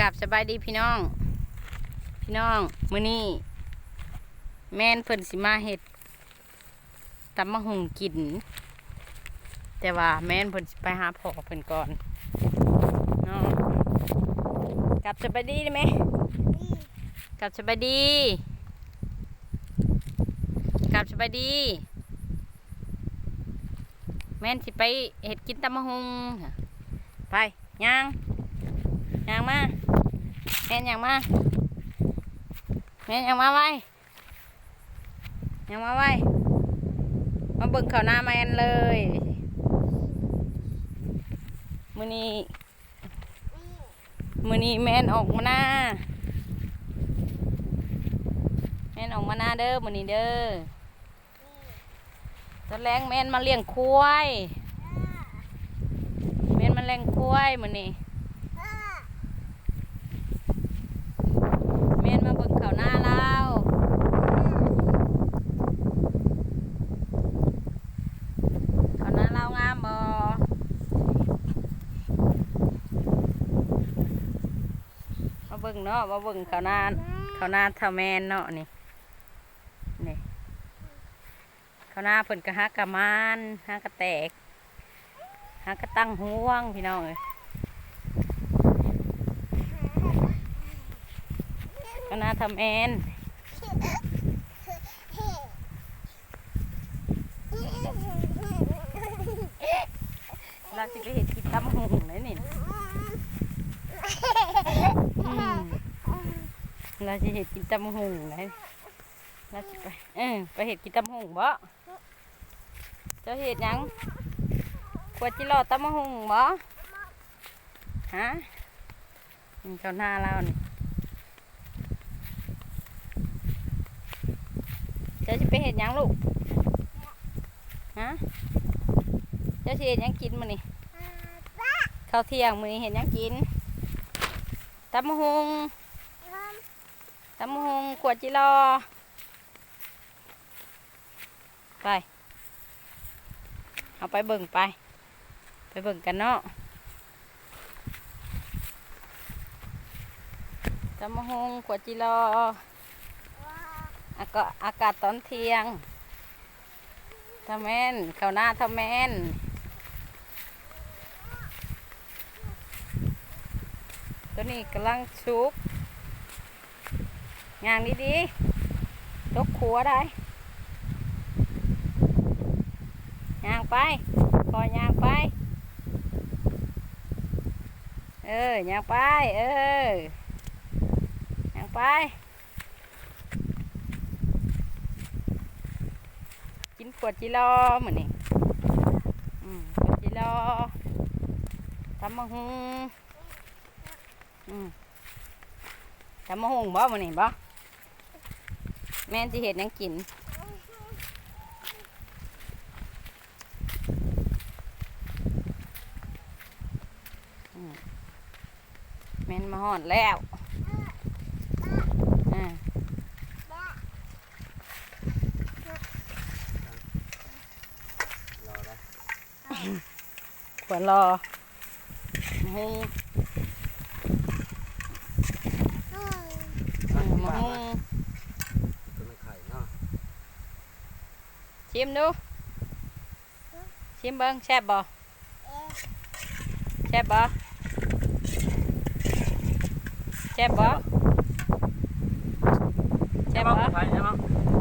กับสบายดีพี่น้อง พี่น้องมื้อนี้แม่นเพิ่นสิมาเฮ็ดตำมะหุงกิน แต่ว่าแม่นเพิ่นไปหาพ่อเพิ่นก่อนเนาะกลับสบายดีได้ไหมกลับสบายดีกลับสบายดี แม่นสิไปเฮ็ดกินตำมะหุงไปย่าง ย่างมาแม่นย่างมาแม่นย่างมาไว้ย่างมาไว้มาเบิ่งขาหน้าแมนเลยมือนี้มือนี้แม่นออกมาหน้าแม่นออกมาหน้าเด้อมือนี้เด้อตอนแรงแม่นมาเลี้ยงควายแม่นมาเลี้ยงควายมือนี้มาเบิ่งเขาวหน้าเราเขาวหน้าเรางามบ่มา เบิ่งเนาะมาเบิ่งเขาวหน้าเขาวหน้าเท่าแมนเนาะนี่นี่เขาวหน้าเพิ่นก็ฮักกะมานฮักกะแตกฮักกะตั้งห่วงพี่น้องเอ้ยเขาวหน้าเท่าแมนเราสิไปเห็นกินตำหงเลยนี่อืม เราจะเห็นกินตำหงเลยเราสิไปเออไปเห็นกินตำหงบ่เจ้าเห็ดหยังขวดจิรอตำหงบ่ฮะนี่เจ้าหน้าเรานี่เจ้าจะไปเห็ดหยังลูกฮะเจ้าสิเห็ดหยังกินมื้อนี่ข้าวเที่ยงมื้อนี้เห็นหยังกินตำมะฮุง ตำมฮงขวดจิรอ ไป เอาไปเบิ่งไป ไปเบิ่งกันเนาะตำมฮงขวดจิรออากาศอากาศตอนเที่ยงทำแม่นข้าหน้าทำแม่นตัวนี้กำลังชุบ งางดีๆตกขัวได้ยางไปคอยยางไป เออยางไป เออยางไป กินขวดจิรอเหมือนนี่ขวดจิรอตำมะฮุงทำมะฮุงบ่มื้อนี้บ่ แม่นสิเฮ็ดหยังกินอืมแม่นมาฮอดแล้วอ่ารอได้ขวดรอมะฮุงอืมมะฮุง ชิมดู ชิมเบิ้งแซ่บบ่แซ่บบ่แซ่บบ่แซ่บบ่